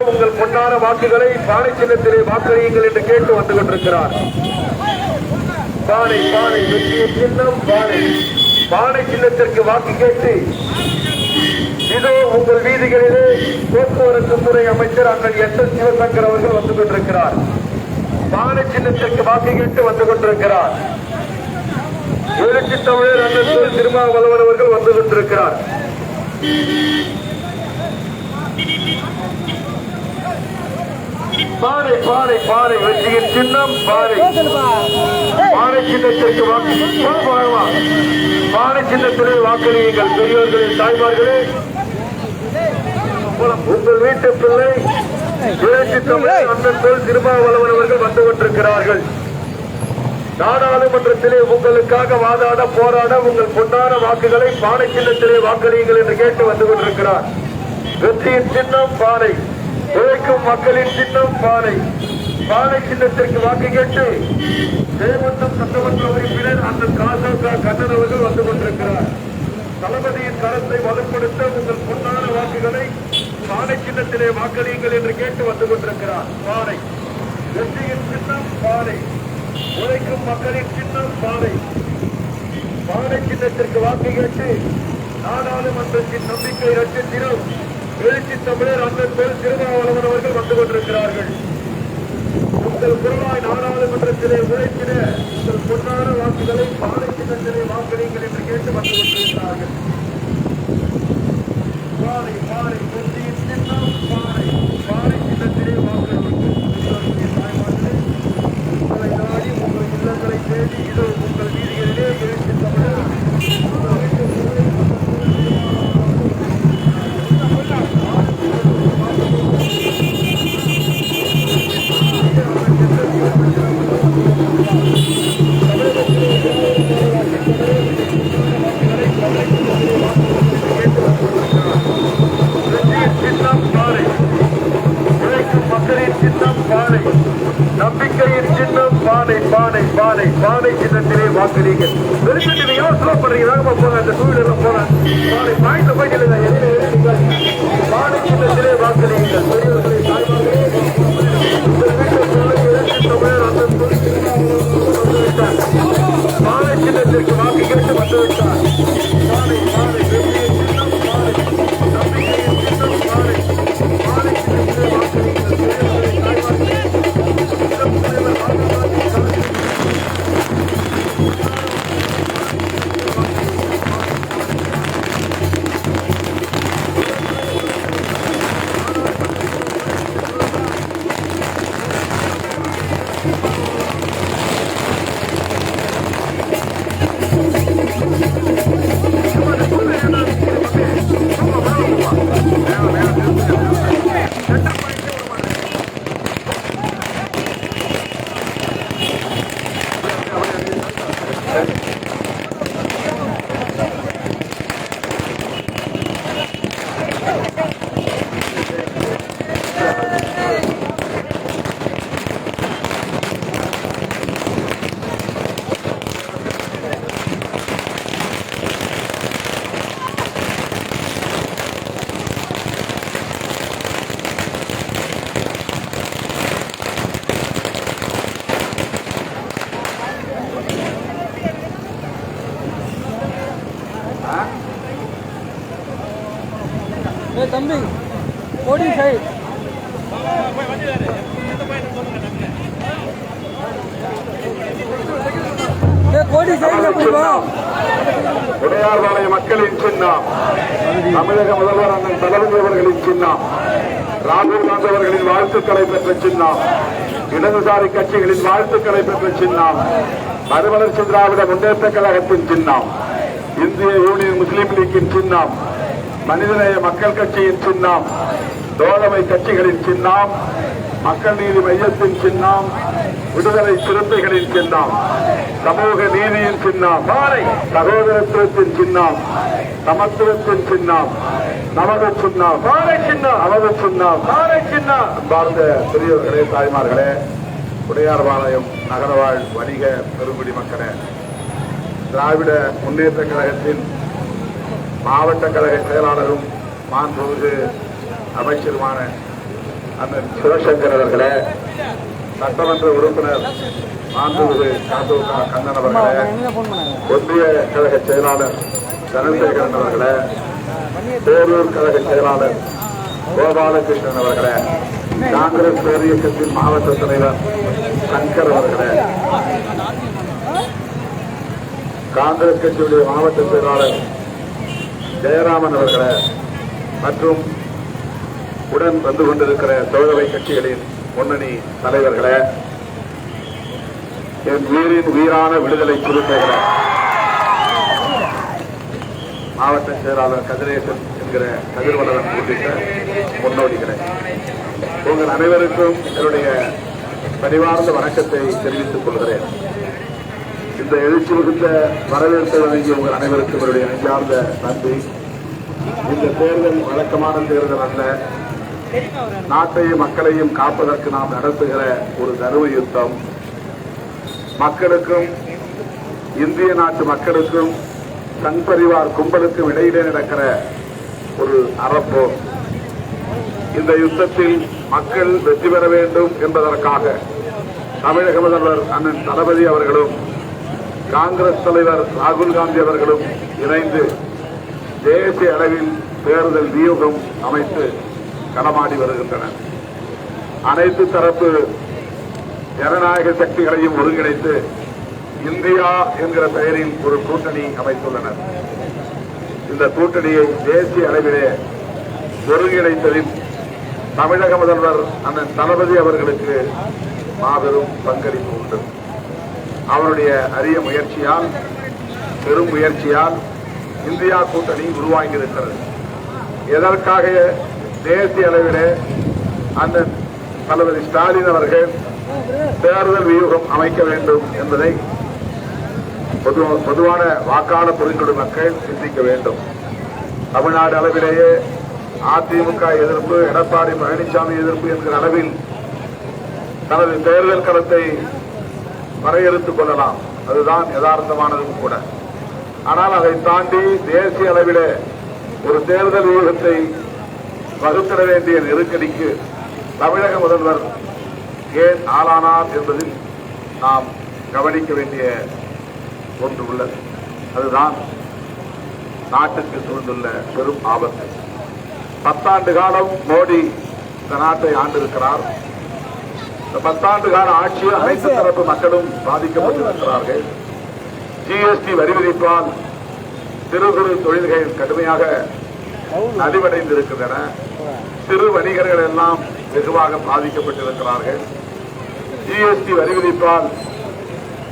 உங்கள் பொன்னான வாக்குகளை பானை சின்னத்திலே வாக்களியுங்கள் என்று கேட்டு வந்து கொண்டிருக்கிறார் பானை பானை வெற்றிய சின்னம் பானை. பானை சின்னத்திற்கு வாக்கு கேட்டு இதோ உங்கள் வீதிகளிலே போக்குவரத்து துறை அமைச்சர் அண்ணன் எஸ் எஸ் சிவசங்கர் அவர்கள் வந்து கொண்டிருக்கிறார் பானை சின்னத்திற்கு வாக்கு கேட்டு வந்து கொண்டிருக்கிறார் எழுச்சி தமிழர் அண்ணன் திரு திருமாவளவன் அவர்கள் வந்து கொண்டிருக்கிறார் பாறை பாறை பாறை வெற்றியின் சின்னம் பாறை பாறை சின்னத்திற்கு வாக்கு பாறை சின்னத்திலே வாக்களியுங்கள் பெரியோர்களின் தாய்மார்களே. உங்கள் வீட்டு பிள்ளை எழுச்சி தமிழ் அண்ணன் தொல் திருமாவளவன் அவர்கள் வந்து கொண்டிருக்கிறார்கள். நாடாளுமன்றத்திலே உங்களுக்காக வாதாட போராட உங்கள் பொன்னான வாக்குகளை பானை சின்னத்திலே வாக்களியுங்கள் என்று கேட்டு வந்து கொண்டிருக்கிறார். வெற்றியின் சின்னம் பாறை. உழைக்கும் மக்களின் சின்னம் பாறை. பாறை சின்னத்திற்கு வாக்கு கேட்டு தேவந்தம் சட்டமன்ற உறுப்பினர் அந்த காசோகா கண்ணன் அவர்கள் வந்து கொண்டிருக்கிறார். தளபதியின் கரத்தை வலுப்படுத்த உங்கள் பொன்னான வாக்குகளை பாறை சின்னத்திலே வாக்களியுங்கள் என்று கேட்டு வந்து கொண்டிருக்கிறார். பாறை. வெற்றியின் சின்னம் பாறை. உழைக்கும் மக்களின் சின்னம் பாறை. பாறை சின்னத்திற்கு வாக்கு கேட்டு நாடாளுமன்றத்தின் நம்பிக்கை நட்சத்திரம் எழுச்சி தமிழர் அண்ணன் பேர் திருமாவளவன் அவர்கள் வந்து கொண்டிருக்கிறார்கள். உங்கள் குரலாய் நாடாளுமன்றத்திலே உழைத்திட உங்கள் பொன்னான வாக்குகளை பானை சின்னத்திலே வாக்களியுங்கள் என்று கேட்டு வந்து கொண்டிருக்கிறார்கள். பானை பானை வெற்றியின் சின்னம் பானை பானை சின்னத்திலே வாக்களியுங்கள். தாய்மார்களே, உங்களை நாடி உங்கள் இல்லங்களை தேடி இதோ உங்கள் வீதி வாக்களிங்க பெரியவர்களே தம்பி கோடி சைடு கோடி போய் உடையார்பாளைய மக்களின் சின்னம். தமிழக முதல்வர் அண்ணன் தளபதி அவர்களின் சின்னம். ராகுல் காந்தி அவர்களின் வாழ்த்துக்களை பெற்ற சின்னம். இடதுசாரி கட்சிகளின் வாழ்த்துக்களை பெற்ற சின்னம். மறுமலர்ச்சி திராவிட முன்னேற்ற கழகத்தின் சின்னம். இந்திய யூனியன் முஸ்லீம் லீக்கின் சின்னம். மனிதநேய மக்கள் கட்சியின் சின்னம் தோழமை கட்சிகளின் சின்னம் மக்கள் நீதி மையத்தின் சின்னம் விடுதலை சிறுத்தைகளின் சின்னம் சமூக நீதியின் சின்னம் சகோதரத்துவத்தின் சின்னம் சமத்துவத்தின் சின்னம் நமது சின்னம் மாலை சின்னம் நமது சின்னம் மாலை சின்னம். பார்ந்த பெரியவர்களே தாய்மார்களே உடையார்பாளையம் நகரவாழ் வணிக பெருங்குடி மக்களே திராவிட முன்னேற்ற கழகத்தின் மாவட்ட கழக செயலாளரும் மாண்புமிகு அமைச்சருமான அண்ணன் சிவசங்கர் அவர்களே சட்டமன்ற உறுப்பினர் மாண்புமிகு காந்தூர் கண்ணன் அவர்களே ஒன்றிய கழக செயலாளர் தனசேகரன் அவர்களே பேரூர் கழக செயலாளர் கோபாலகிருஷ்ணன் அவர்களே காங்கிரஸ் பேரியக்கத்தின் மாவட்ட தலைவர் சங்கர் அவர்களே காங்கிரஸ் கட்சியுடைய மாவட்ட செயலாளர் ஜெயராமன் அவர்களை மற்றும் உடன் வந்து கொண்டிருக்கிற தோழமை கட்சிகளின் முன்னணி தலைவர்களே என் உயிரின் உயிரான விடுதலை சிறுத்தைகளே மாவட்ட செயலாளர் கதிரேசன் என்கிற கதிர்வளவன் உள்ளிட்ட முன்னோடிகளை உங்கள் அனைவருக்கும் என்னுடைய பரிவார்ந்த வணக்கத்தை தெரிவித்துக் கொள்கிறேன். இந்த எழுச்சி மிகுந்த வரவேற்பு வழங்கிய உங்கள் அனைவருக்கும் என்னுடைய நெஞ்சார்ந்த நன்றி. இந்த தேர்தல் வழக்கமான தேர்தல் அல்ல. நாட்டையும் மக்களையும் காப்பதற்கு நாம் நடத்துகிற ஒரு தர்ம யுத்தம். மக்களுக்கும் இந்திய நாட்டு மக்களுக்கும் சங் பரிவார் கும்பலுக்கும் இடையிலே நடக்கிற ஒரு அறப்போர் இந்த யுத்தத்தில் மக்கள் வெற்றி பெற வேண்டும் என்பதற்காக தமிழக முதல்வர் அண்ணன் தளபதி அவர்களும் காங்கிரஸ் தலைவர் ராகுல் காந்தி அவர்களும் இணைந்து தேசிய அளவில் தேர்தல் வியூகம் அமைத்து களமாடி வருகின்றனர். அனைத்து தரப்பு ஜனநாயக சக்திகளையும் ஒருங்கிணைத்து இந்தியா என்கிற பெயரில் ஒரு கூட்டணி அமைத்துள்ளனர். இந்த கூட்டணியை தேசிய அளவிலே ஒருங்கிணைத்ததில் தமிழக முதல்வர் அண்ணன் தளபதி அவர்களுக்கு மாபெரும் பங்களிப்பு உண்டு. அவருடைய அரிய முயற்சியால் பெரும் முயற்சியால் இந்தியா கூட்டணி உருவாகியிருக்கிறது. எதற்காக தேசிய அளவிலே அந்த தளபதி ஸ்டாலின் அவர்கள் தேர்தல் வியூகம் அமைக்க வேண்டும் என்பதை பொது- பொதுவான வாக்காள புரிந்துள்ள மக்கள் சிந்திக்க வேண்டும். தமிழ்நாடு அளவிலேயே அதிமுக எதிர்ப்பு எடப்பாடி பழனிசாமி எதிர்ப்பு என்கிற அளவில் தனது தேர்தல் களத்தை வரையறுத்துக் கொள்ளலாம். அதுதான் யதார்த்தமானதும் கூட. ஆனால் அதை தாண்டி தேசிய அளவிலே ஒரு தேர்தல் ஊகத்தை வகுத்திட வேண்டிய நெருக்கடிக்கு தமிழக முதல்வர் ஏன் ஆளானார் என்பதில் நாம் கவனிக்க வேண்டிய ஒன்று உள்ளது. அதுதான் நாட்டுக்கு சூழ்ந்துள்ள பெரும் ஆபத்து. பத்தாண்டு காலம் மோடி இந்த நாட்டை ஆண்டிருக்கிறார். பத்தாண்டு கால ஆட்சியில் அனைத்து தரப்பு மக்களும் பாதிக்கப்பட்டிருக்கிறார்கள். ஜிஎஸ்டி வரி விதிப்பால் சிறு குறு தொழில்கள் கடுமையாக நலிவடைந்திருக்கின்றன. சிறு வணிகர்கள் எல்லாம் வெகுவாக பாதிக்கப்பட்டிருக்கிறார்கள். ஜிஎஸ்டி வரி விதிப்பால்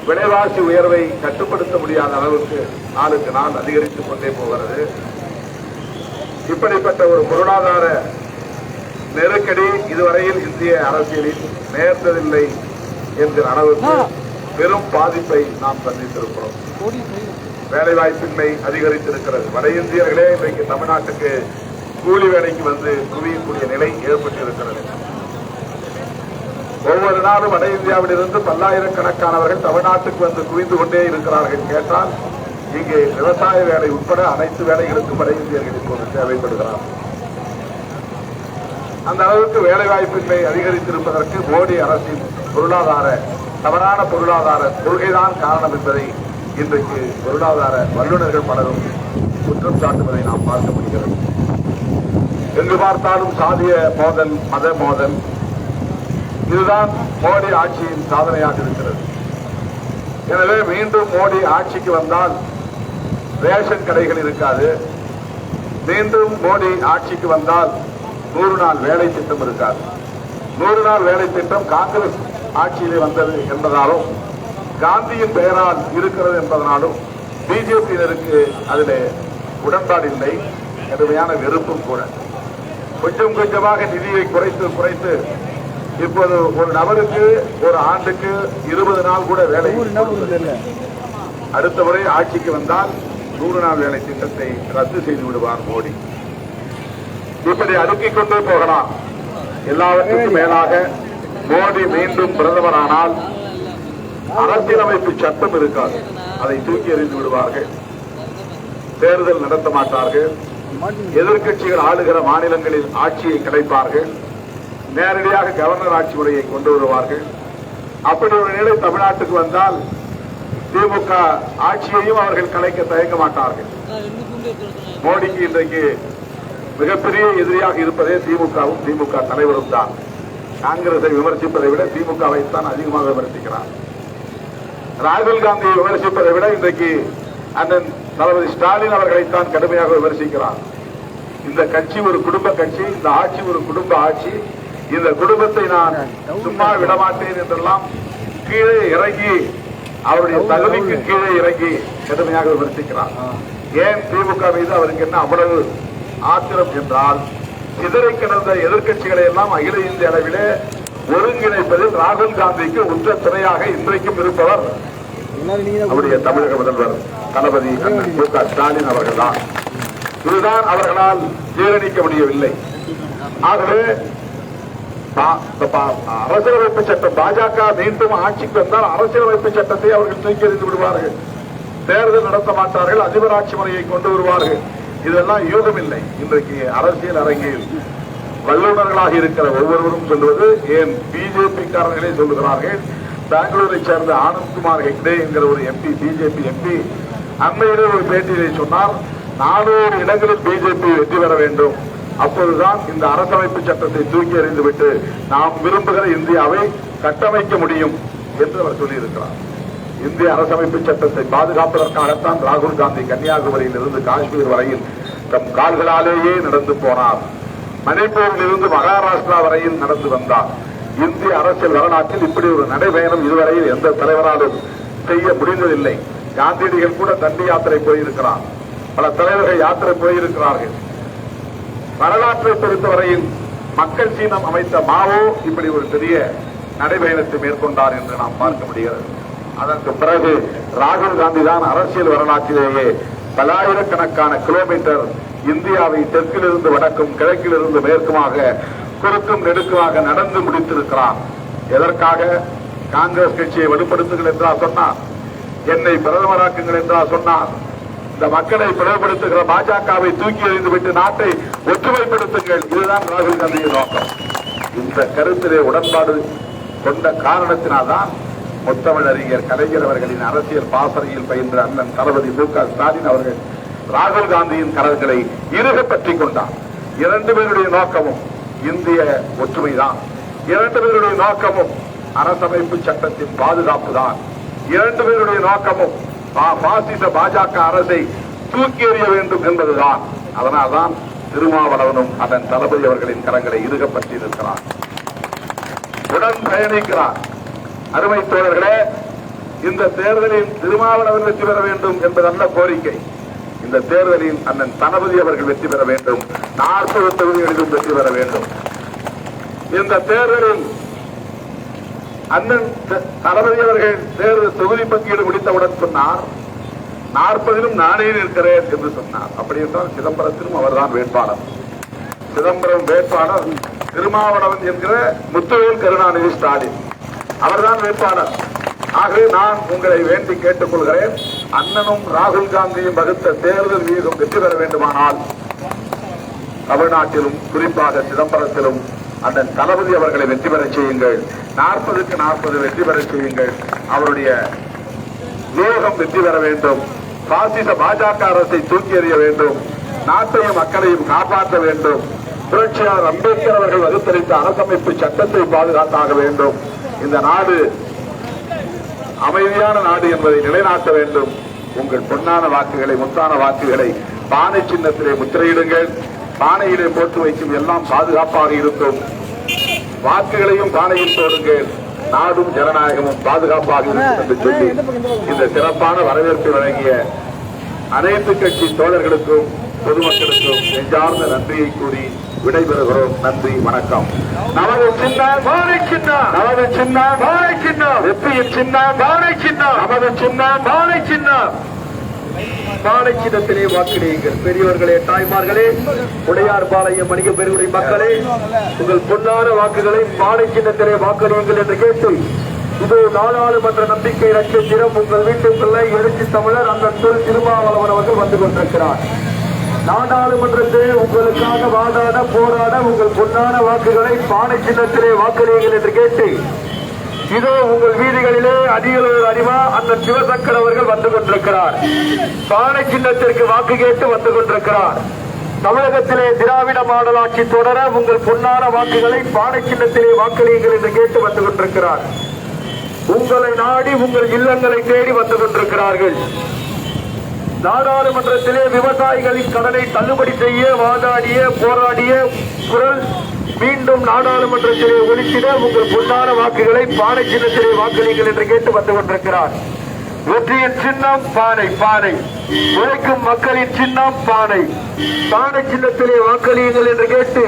விலைவாசி உயர்வை கட்டுப்படுத்த முடியாத அளவுக்கு நாளுக்கு நாள் அதிகரித்துக் கொண்டே போகிறது. இப்படிப்பட்ட ஒரு பொருளாதார நெருக்கடி இதுவரையில் இந்திய அரசியலில் நேர்ந்ததில்லை என்கிற அளவுக்கு பெரும் பாதிப்பை நாம் சந்தித்திருக்கிறோம். வேலைவாய்ப்பின்மை அதிகரித்திருக்கிறது. வட இந்தியர்களே இன்றைக்கு தமிழ்நாட்டுக்கு கூலி வேலைக்கு வந்து குவியக்கூடிய நிலை ஏற்பட்டிருக்கிறது. ஒவ்வொரு நாளும் வட இந்தியாவிலிருந்து பல்லாயிரக்கணக்கானவர்கள் தமிழ்நாட்டுக்கு வந்து குவிந்து கொண்டே இருக்கிறார்கள் கேட்டால் இங்கே விவசாய வேலை உட்பட அனைத்து வேலைகளுக்கும் வட இந்தியர்கள் இப்போது தேவைப்படுகிறார் அந்த அளவுக்கு வேலைவாய்ப்பின்மை அதிகரித்திருப்பதற்கு மோடி அரசின் பொருளாதார தவறான பொருளாதார கொள்கைதான் காரணம் என்பதை இன்றைக்கு பொருளாதார வல்லுநர்கள் பலரும் குற்றம் சாட்டுவதை நாம் பார்க்க முடிகிறது. எங்கு பார்த்தாலும் சாதிய மோதல் மத மோதல் இதுதான் மோடி ஆட்சியின் சாதனையாக இருக்கிறது. எனவே மீண்டும் மோடி ஆட்சிக்கு வந்தால் ரேஷன் கடைகள் இருக்காது. மீண்டும் மோடி ஆட்சிக்கு வந்தால் நூறு நாள் வேலை திட்டம் இருக்காது. நூறு நாள் வேலை திட்டம் காங்கிரஸ் ஆட்சியிலே வந்தது என்பதாலும் காந்தியின் பெயரால் இருக்கிறது என்பதனாலும் பிஜேபியினருக்கு அதிலே உடன்பாடு இல்லை. கடுமையான வெறுப்பும் கூட. கொஞ்சம் கொஞ்சமாக நிதியை குறைத்து குறைத்து இப்போது ஒரு நபருக்கு ஒரு ஆண்டுக்கு இருபது நாள் கூட வேலை அடுத்த முறை ஆட்சிக்கு வந்தால் நூறு நாள் வேலை திட்டத்தை ரத்து செய்து விடுவார் மோடி. இப்படி அடுக்கிக் கொண்டே போகலாம். எல்லாவற்றுக்கும் மேலாக மோடி மீண்டும் பிரதமரானால் அரசியலமைப்பு சட்டம் இருக்காது. அதை தூக்கி எறிந்து விடுவார்கள். தேர்தல் நடத்த மாட்டார்கள். எதிர்கட்சிகள் ஆளுகிற மாநிலங்களில் ஆட்சியை கிடைப்பார்கள். நேரடியாக கவர்னர் ஆட்சி முறையை கொண்டு வருவார்கள். அப்படி ஒரு நிலை தமிழ்நாட்டுக்கு வந்தால் திமுக ஆட்சியையும் அவர்கள் கலைக்க தயங்க மாட்டார்கள். மோடிக்கு இன்றைக்கு மிகப்பெரிய எதிரியாக இருப்பதே திமுகவும் திமுக தலைவரும் தான். காங்கிரஸை விமர்சிப்பதை விட திமுகவை தான் அதிகமாக விமர்சிக்கிறார். ராகுல் காந்தியை விமர்சிப்பதை விட இன்றைக்கு அண்ணன் தளபதி ஸ்டாலின் அவர்களைத்தான் கடுமையாக விமர்சிக்கிறார். இந்த கட்சி ஒரு குடும்ப கட்சி இந்த ஆட்சி ஒரு குடும்ப ஆட்சி. இந்த குடும்பத்தை நான் சும்மா விடமாட்டேன் என்றெல்லாம் கீழே இறங்கி அவருடைய தகுதிக்கு கீழே இறங்கி கடுமையாக விமர்சிக்கிறார். ஏன் திமுக மீது அவருக்கு என்ன அவ்வளவு ஆத்திரம் என்றால் சிதறை கிடந்த எதிர்க்கட்சிகளை எல்லாம் அகில இந்திய அளவிலே ஒருங்கிணைப்பதில் ராகுல் காந்திக்கு உச்ச துணையாக இன்றைக்கும் இருப்பவர் நம்முடைய தமிழக முதல்வர் தளபதி மு க ஸ்டாலின் அவர்கள்தான். இதுதான் அவர்களால் ஜீரணிக்க முடியவில்லை. ஆகவே பா- அரசியலமைப்பு சட்டம் பாஜக மீண்டும் ஆட்சிக்கு வந்தால் அரசியலமைப்பு சட்டத்தை அவர்கள் தூக்கி எறிந்து விடுவார்கள். தேர்தல் நடத்த மாட்டார்கள் அதிபராட்சி முறையை கொண்டு வருவார்கள். இதெல்லாம் யூகம் இல்லை இன்றைக்கு அரசியல் அரங்கில் வல்லுநர்களாக இருக்கிற ஒவ்வொருவரும் சொல்வது ஏன் பிஜேபி காரர்களே சொல்லுகிறார்கள். பெங்களூரை சேர்ந்த ஆனந்த்குமார் ஹெக்டே என்கிற ஒரு எம்பி பிஜேபி எம்பி அண்மையிலே ஒரு பேட்டியிலே சொன்னார் நானூறு இடங்களில் பிஜேபி வெற்றி பெற வேண்டும். அப்போதுதான் இந்த அரசமைப்பு சட்டத்தை தூக்கி எறிந்துவிட்டு நாம் விரும்புகிற இந்தியாவை கட்டமைக்க முடியும் என்று அவர் சொல்லியிருக்கிறார். இந்திய அரசமைப்பு சட்டத்தை பாதுகாப்பதற்காகத்தான் ராகுல் காந்தி கன்னியாகுமரியில் இருந்து காஷ்மீர் வரையில் தம் கால்களாலேயே நடந்து போனார். மணிப்பூரில் இருந்து மகாராஷ்டிரா வரையில் நடந்து வந்தார். இந்திய அரசியல் வரலாற்றில் இப்படி ஒரு நடைபயணம் இதுவரையில் எந்த தலைவராலும் செய்ய முடிந்ததில்லை. காந்தியடிகள் கூட தண்டி யாத்திரை போயிருக்கிறார். பல தலைவர்கள் யாத்திரை போயிருக்கிறார்கள். வரலாற்றை பொறுத்தவரையில் மக்கள் சீனம் அமைத்த மாவோ இப்படி ஒரு பெரிய நடைபயணத்தை மேற்கொண்டார் என்று நாம் பார்க்க முடிகிறது. அதற்கு பிறகு ராகுல் காந்தி தான் அரசியல் வரலாற்றிலேயே பலாயிரக்கணக்கான கிலோமீட்டர் இந்தியாவை தெற்கிலிருந்து வடக்கும் கிழக்கிலிருந்து மேற்குமாக குறுக்கும் நெடுக்குமாக நடந்து முடித்திருக்கிறார். எதற்காக? காங்கிரஸ் கட்சியை வலுப்படுத்துங்கள் என்றா சொன்னார். என்னை பிரதமராக்குங்கள் என்றா சொன்னார். இந்த மக்களை பிளவுபடுத்துகிற பாஜகவை தூக்கி எறிந்துவிட்டு நாட்டை ஒற்றுமைப்படுத்துங்கள். இதுதான் ராகுல் காந்தியின் நோக்கம். இந்த கருத்திலே உடன்பாடு கொண்ட காரணத்தினால்தான் முத்தமிழ் அறிஞர் கலைஞர் அவர்களின் அரசியல் பாசறையில் பயின்ற அண்ணன் தளபதி மு க ஸ்டாலின் அவர்கள் ராகுல் காந்தியின் கரங்களை இறுக பற்றிக் கொண்டார். இரண்டு பேருடைய நோக்கமும் இந்திய ஒற்றுமைதான். இரண்டு பேருடைய நோக்கமும் அரசமைப்பு சட்டத்தின் பாதுகாப்பு தான் இரண்டு பேருடைய நோக்கமும் பா- பாசிச பாஜக அரசை தூக்கி எறிய வேண்டும் என்பதுதான். அதனால்தான் திருமாவளவனும் அதன் தளபதி அவர்களின் கரங்களை இறுக பற்றி நிற்கிறார் உடன் பயணிக்கிறார் அருமை தோழர்களே இந்த தேர்தலில் திருமாவளவன் வெற்றி பெற வேண்டும் என்பது அல்ல கோரிக்கை. இந்த தேர்தலில் அண்ணன் தளபதி அவர்கள் வெற்றி பெற வேண்டும். நாற்பது தொகுதிகளிலும் வெற்றி பெற வேண்டும். இந்த தேர்தலில் அண்ணன் த- தளபதி அவர்கள் தேர்தல் தொகுதி பங்கீடு முடித்தவுடன் சொன்னார் நாற்பதிலும் நானே நிற்கிறேன் என்று சொன்னார். அப்படி என்றால் சிதம்பரத்திலும் அவர்தான் வேட்பாளர். சிதம்பரம் வேட்பாளர் திருமாவளவன் என்கிற முத்துவேல் கருணாநிதி ஸ்டாலின். அவர்தான் வேட்பாளர். ஆகவே நான் உங்களை வேண்டி கேட்டுக் கொள்கிறேன் அண்ணனும் ராகுல் காந்தியும் வகுத்த தேர்தல் வீதம் வெற்றி பெற வேண்டுமானால் தமிழ்நாட்டிலும் குறிப்பாக சிதம்பரத்திலும் அண்ணன் தளபதி அவர்களை வெற்றி பெறச் செய்யுங்கள். நாற்பதுக்கு நாற்பது வெற்றி பெறச் செய்யுங்கள். அவருடைய யோகம் வெற்றி பெற வேண்டும். பாசிச பாஜக அரசை தூக்கி எறிய வேண்டும். நாட்டையும் மக்களையும் காப்பாற்ற வேண்டும். புரட்சியாளர் அம்பேத்கர் அவர்கள் வகுத்தளித்த அரசமைப்பு சட்டத்தை பாதுகாத்தாக வேண்டும். இந்த நாடு அமைதியான நாடு என்பதை நிலைநாட்ட வேண்டும். உங்கள் பொன்னான வாக்குகளை முத்தான வாக்குகளை பானை சின்னத்திலே முத்திரையிடுங்கள். பானையிலே போட்டு வைக்கும் எல்லாம் பாதுகாப்பாக இருக்கும். வாக்குகளையும் பானையில் போடுங்கள். நாடும் ஜனநாயகமும் பாதுகாப்பாக இருக்கும் என்று சொல்லி இந்த சிறப்பான வரவேற்பை வழங்கிய அனைத்து கட்சி தோழர்களுக்கும் பொதுமக்களுக்கும் நெஞ்சார்ந்த நன்றியை கூறி விடைபெறுகிறோம். நன்றி வணக்கம். நமது சின்னம் பானை சின்னம் நமது சின்னம் பானை சின்னம் வெற்றியின் சின்னம் பானை சின்னம் நமது சின்னம் பானை சின்னம் பானை சின்னத்திலே வாக்களியுங்கள் பெரியவர்களே தாய்மார்களே உடையார் பாளையம் வணிக பெருகுடி மக்களே உங்கள் பொன்னான வாக்குகளை பானை சின்னத்திலே வாக்களியுங்கள் என்று கேட்டு இது நாடாளுமன்ற நம்பிக்கை நட்சத்திரம் உங்கள் வீட்டு பிள்ளை எழுச்சி தமிழர் அந்த தொல் திருமாவளவன் அவர்கள் வந்து கொண்டிருக்கிறார். நாடாளுமன்றத்தில் உங்களுக்காக வாதாட போராட உங்கள் பொன்னான வாக்குகளை பானை சின்னத்திலே வாக்களியுங்கள் என்று கேட்டு இதோ உங்கள் வீதிகளிலே அதிகளவு அறிவா அந்த சிவசங்கர் அவர்கள் வந்து கொண்டிருக்கிறார். பானை சின்னத்திற்கு வாக்கு கேட்டு வந்து கொண்டிருக்கிறார். தமிழகத்திலே திராவிட மாடல் ஆட்சி தொடர உங்கள் பொன்னான வாக்குகளை பானை சின்னத்திலே வாக்களியுங்கள் என்று கேட்டு வந்து கொண்டிருக்கிறார். உங்களை நாடி உங்கள் இல்லங்களை தேடி வந்து கொண்டிருக்கிறார்கள். நாடாளுமன்றத்திலே விவசாயிகளின் கடனை தள்ளுபடி செய்ய வாதாடிய போராடிய குரல் மீண்டும் நாடாளுமன்றத்திலே ஒழித்திட உங்கள் பொன்னான வாக்குகளை பானை சின்னத்திலே வாக்களிங்கள் என்று கேட்டு வந்து கொண்டிருக்கிறார். வெற்றியின் சின்னம் பானை பானை. உழைக்கும் மக்களின் சின்னம் பானை. பானை சின்னத்திலே வாக்களியுங்கள் என்று கேட்டு